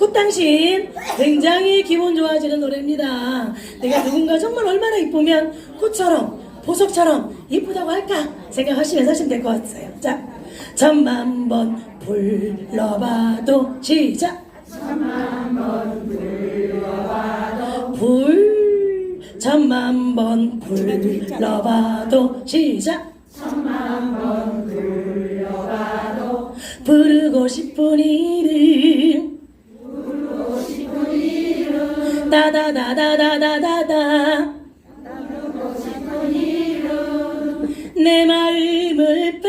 꽃당신 굉장히 기분 좋아지는 노래입니다. 내가 누군가 정말 얼마나 이쁘면 꽃처럼 보석처럼 이쁘다고 할까 생각하시면서 하시면 될 것 같아요. 자, 천만 번 불러봐도 시작. 천만 번 불러봐도 불 천만 번 불러봐도 시작. 부르고 싶은 이름 부르고 싶은 이름 이름 내 마음을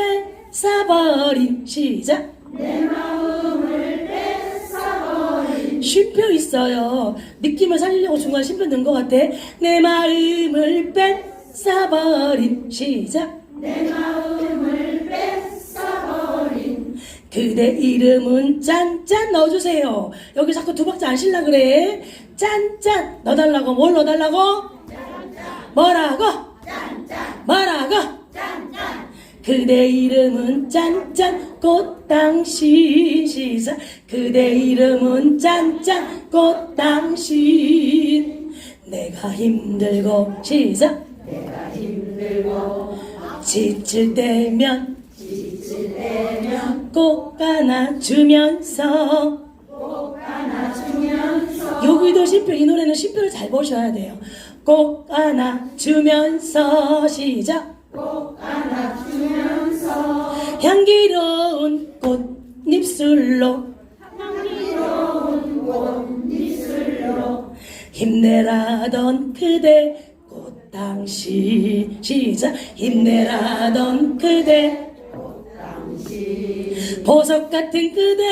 뺏어버린 시작 내 마음을 뺏어버린 쉼표 있어요. 느낌을 살리려고 중간에 쉼표 넣은 것 같아. 내 마음을 뺏어버린 시작 그대 이름은 짠짠 넣어주세요. 여기 자꾸 두 박자 안 실라 그래. 짠짠 넣어달라고 뭘 넣어달라고? 뭐라고? 뭐라고? 그대 이름은 짠짠 꽃당신 시작 그대 이름은 짠짠 꽃당신 내가 힘들고 시작 내가 힘들고 지칠 때면 꼭 안아주면서 꼭 안아주면서 여기도 쉼표 이 노래는 쉼표를 잘 보셔야 돼요. 꼭 안아주면서 시작. 꼭 안아주면서 향기로운 꽃잎술로 향기로운 꽃잎술로 힘내라던 그대 꽃 당시. 시작. 힘내라던 그대 보석 같은 그대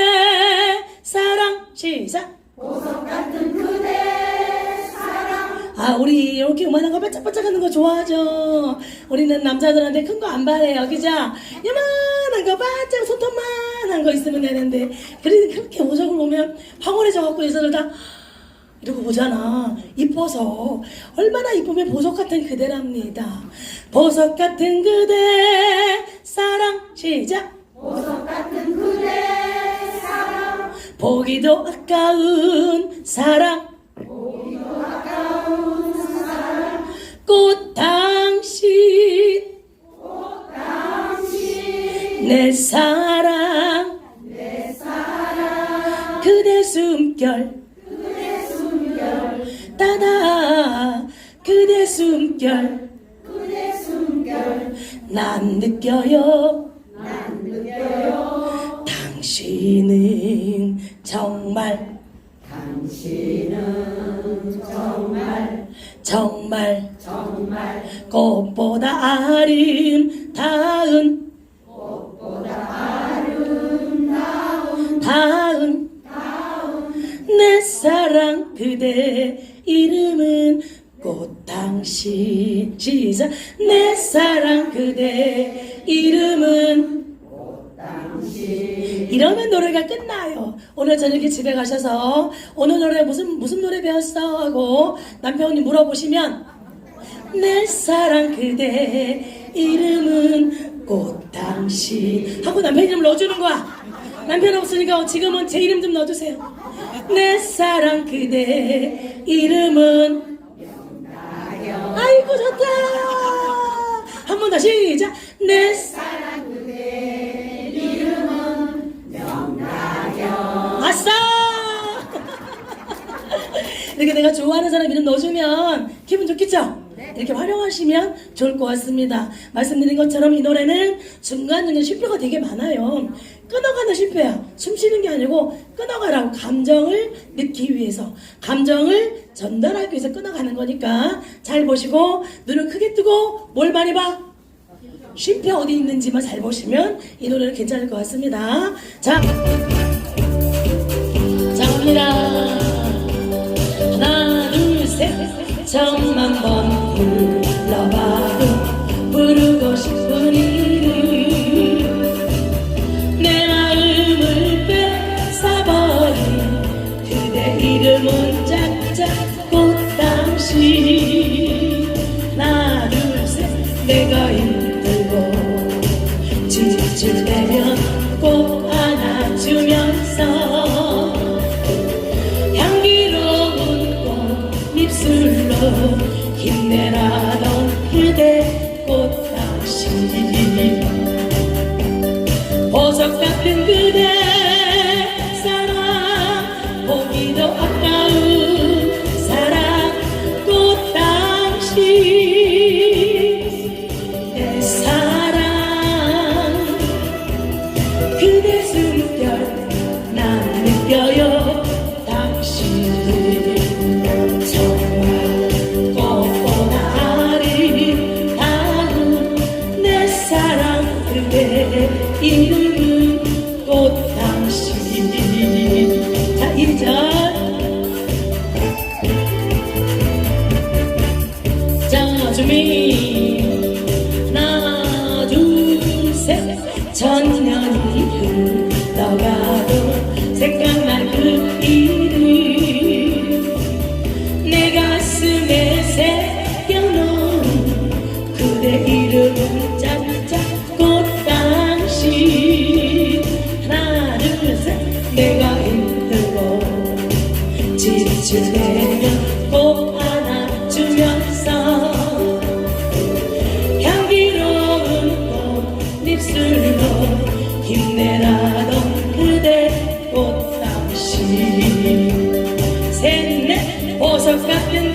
사랑 시작 보석 같은 그대 사랑 아 우리 이렇게 요만한 거 반짝반짝하는 거 좋아하죠 우리는 남자들한테 큰 거 안 바래요 그죠 요만한 거 반짝 손톱만한 거 있으면 되는데 그래 그렇게 보석을 보면 황홀해져 갖고 여자들 다 이러고 보잖아. 이뻐서. 얼마나 이쁘면 보석 같은 그대랍니다. 보석 같은 그대, 사랑, 시작. 보석 같은 그대, 사랑. 보기도 아까운 사랑. 보기도 아까운 사랑. 꽃 당신. 꽃 당신. 내 사랑. 내 사랑. 그대 숨결. 따다 그대 숨결 그대 숨결 난 느껴요 당신은 정말 당신은 정말 정말 정말 꽃보다 아름다운 꽃보다 아름다운 다운 내 사랑 그대 이름은 꽃 당신 시작 내 사랑 그대 이름은 이러면 노래가 끝나요. 오늘 저녁에 집에 가셔서 오늘 노래 무슨 무슨 노래 배웠어 하고 남편이 물어보시면 내 사랑 그대 이름은 꽃당신 하고 남편 이름 넣어주는 거야. 남편 없으니까 지금은 제 이름 좀 넣어주세요. 내 사랑 그대 이름은 아이고 좋다. 한 번 더 시작. 내 사랑 이렇게 내가 좋아하는 사람 이름 넣어주면 기분 좋겠죠? 이렇게 활용하시면 좋을 것 같습니다. 말씀드린 것처럼 이 노래는 중간중간 쉼표가 되게 많아요. 끊어가는 쉼표야. 숨 쉬는 게 아니고 끊어가라고 감정을 넣기 위해서 감정을 전달하기 위해서 끊어가는 거니까 잘 보시고 눈을 크게 뜨고 뭘 많이 봐? 쉼표 어디 있는지만 잘 보시면 이 노래는 괜찮을 것 같습니다. 자, 자 갑니다. 천만 번 불러봐도 부르고 싶은 이름. 내 마음을 뺏어버린 그대 이름은 짝짝 꽃당신 하나 둘셋. 내가 힘들고 지칠 때면 꼭 안아주면서 then I 자준 셋넷 보석